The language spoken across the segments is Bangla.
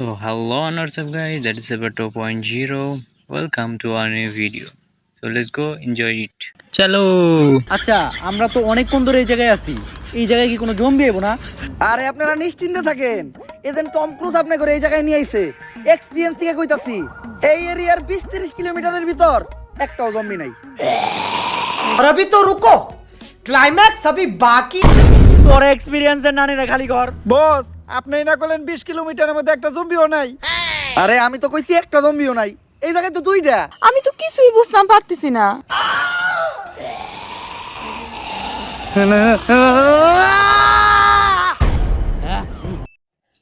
So hello and what's up guys, that is about 2.0. Welcome to our new video. So let's go enjoy it. Chalo! আচ্ছা আমরা তো অনেকক্ষণ ধরে এই জায়গায় আছি এই জায়গায় কি কোনো জম্বি এবো না আরে আপনারা নিশ্চিন্তে থাকেন এদিন টম ক্রুজ আপনি করে এই জায়গায় নিয়ে আইছে এক্সপিরিয়েন্স থেকে কইতাছি এই এরিয়ার বিশ তিরিশ কিলোমিটারের ভিতর একটাও জম্বি নাই और अभी तो रुको क्लाइमैक्स अभी बाकी তোর এক্সপিরিয়েন্সের নানি না খালি ঘর বস আপনি না করলেন বিশ কিলোমিটারের মধ্যে একটা জম্বিও নাই আরে আমি তো কইছি একটা জম্বিও নাই এই জায়গায় তো দুইটা আমি তো কিছুই বুঝতাম পারতেছি না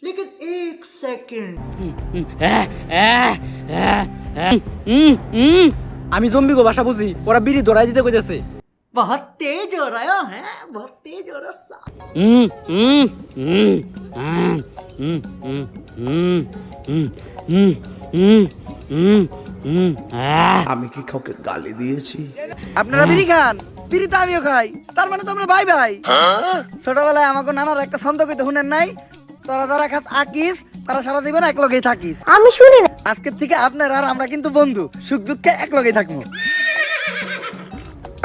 लेकिन एक सेकंड আমি জম্বি গো ভাষা বুঝি ওরা বিড়ি ধরাই দিতে কইতেছে बहुत तेज हो रहा है बहुत तेज हो रहा सा আপনারা বিড়ি খান। বিড়ি তো আমিও খাই। তার মানে তো আমরা ভাই ভাই। ছোটবেলায় আমাকে নানার একটা ছন্দ কইতে শুনেন নাই। তোরা যারা খাত আকিস তারা সারা জীবন এক লগেই থাকিস। আমি শুনি না। আজকের থেকে আপনার আর আমরা কিন্তু বন্ধু। সুখ দুঃখে এক লগেই থাকব।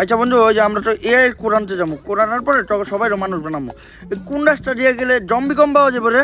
আচ্ছা বন্ধু, ওই যে আমরা তো এ কোরআনতে যাব। কোরআনার পরে তখন সবাই মানুষ বানাবো। কোন রাস্তা দিয়ে গেলে জম্বি কম পাওয়া যাবে রে।